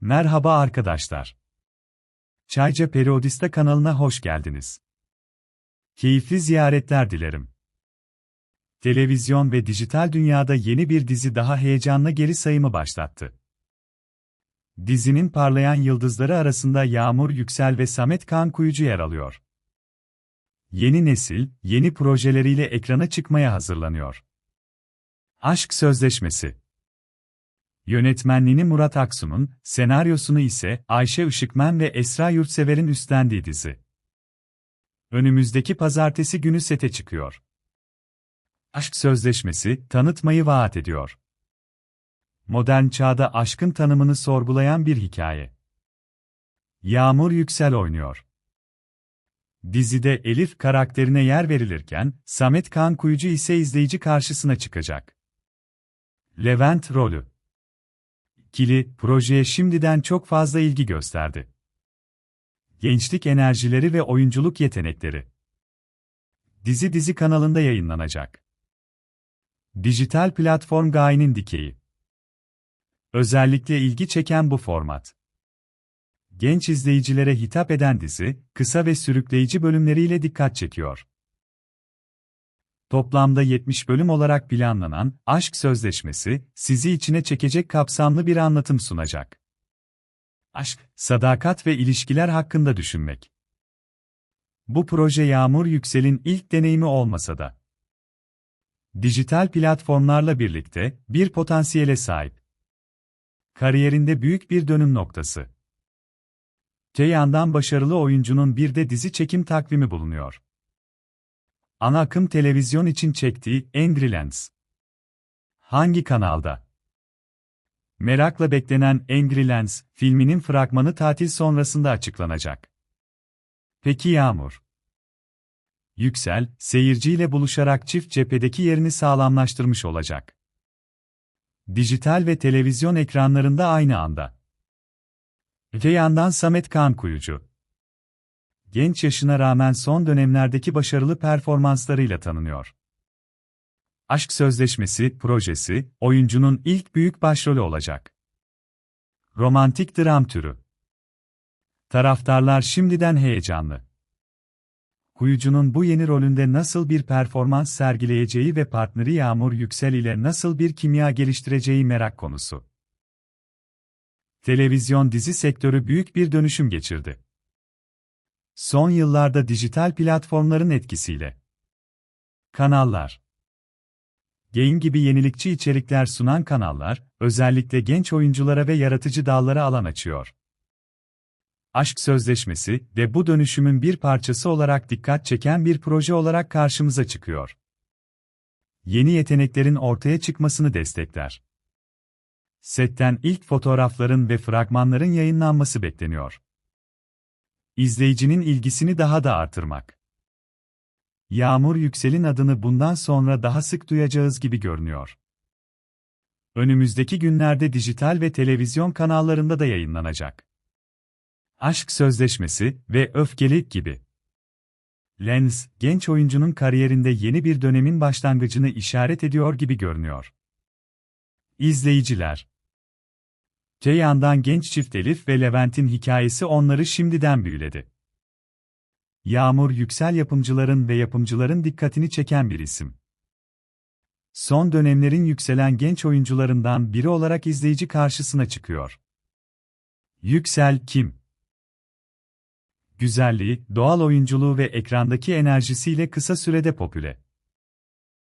Merhaba arkadaşlar. Çayca Periodista kanalına hoş geldiniz. Keyifli ziyaretler dilerim. Televizyon ve dijital dünyada yeni bir dizi daha heyecanla geri sayımı başlattı. Dizinin parlayan yıldızları arasında Yağmur Yüksel ve Samet Kan Kuyucu yer alıyor. Yeni nesil, yeni projeleriyle ekrana çıkmaya hazırlanıyor. Aşk Sözleşmesi Yönetmenliğini Murat Aksu'nun, senaryosunu ise Ayşe Işıkmen ve Esra Yurtsever'in üstlendiği dizi. Önümüzdeki pazartesi günü sete çıkıyor. Aşk sözleşmesi, tanıtmayı vaat ediyor. Modern çağda aşkın tanımını sorgulayan bir hikaye. Yağmur Yüksel oynuyor. Dizide Elif karakterine yer verilirken, Samet Kan Kuyucu ise izleyici karşısına çıkacak. Levent rolü Kili, projeye şimdiden çok fazla ilgi gösterdi. Gençlik enerjileri ve oyunculuk yetenekleri. Dizi dizi kanalında yayınlanacak. Dijital platform Gaye'nin dikeyi. Özellikle ilgi çeken bu format. Genç izleyicilere hitap eden dizi, kısa ve sürükleyici bölümleriyle dikkat çekiyor. Toplamda 70 bölüm olarak planlanan Aşk Sözleşmesi, sizi içine çekecek kapsamlı bir anlatım sunacak. Aşk, sadakat ve ilişkiler hakkında düşünmek. Bu proje Yağmur Yüksel'in ilk deneyimi olmasa da, dijital platformlarla birlikte bir potansiyele sahip. Kariyerinde büyük bir dönüm noktası. Te yandan başarılı oyuncunun bir de dizi çekim takvimi bulunuyor. Ana akım televizyon için çektiği Angry Lens. Hangi kanalda? Merakla beklenen Angry Lens filminin fragmanı tatil sonrasında açıklanacak. Peki Yağmur? Yüksel, seyirciyle buluşarak çift cephedeki yerini sağlamlaştırmış olacak. Dijital ve televizyon ekranlarında aynı anda. Öte yandan Samet Kan Kuyucu genç yaşına rağmen son dönemlerdeki başarılı performanslarıyla tanınıyor. Aşk Sözleşmesi projesi, oyuncunun ilk büyük başrolü olacak. Romantik dram türü. Taraftarlar şimdiden heyecanlı. Kuyucunun bu yeni rolünde nasıl bir performans sergileyeceği ve partneri Yağmur Yüksel ile nasıl bir kimya geliştireceği merak konusu. Televizyon dizi sektörü büyük bir dönüşüm geçirdi. Son yıllarda dijital platformların etkisiyle. Kanallar Game gibi yenilikçi içerikler sunan kanallar, özellikle genç oyunculara ve yaratıcı dallara alan açıyor. Aşk Sözleşmesi ve bu dönüşümün bir parçası olarak dikkat çeken bir proje olarak karşımıza çıkıyor. Yeni yeteneklerin ortaya çıkmasını destekler. Setten ilk fotoğrafların ve fragmanların yayınlanması bekleniyor. İzleyicinin ilgisini daha da artırmak. Yağmur Yüksel'in adını bundan sonra daha sık duyacağız gibi görünüyor. Önümüzdeki günlerde dijital ve televizyon kanallarında da yayınlanacak. Aşk Sözleşmesi ve Öfkeli gibi. Lens, genç oyuncunun kariyerinde yeni bir dönemin başlangıcını işaret ediyor gibi görünüyor. İzleyiciler Te genç çift Elif ve Levent'in hikayesi onları şimdiden büyüledi. Yağmur Yüksel yapımcıların ve yapımcıların dikkatini çeken bir isim. Son dönemlerin yükselen genç oyuncularından biri olarak izleyici karşısına çıkıyor. Yüksel kim? Güzelliği, doğal oyunculuğu ve ekrandaki enerjisiyle kısa sürede popüle.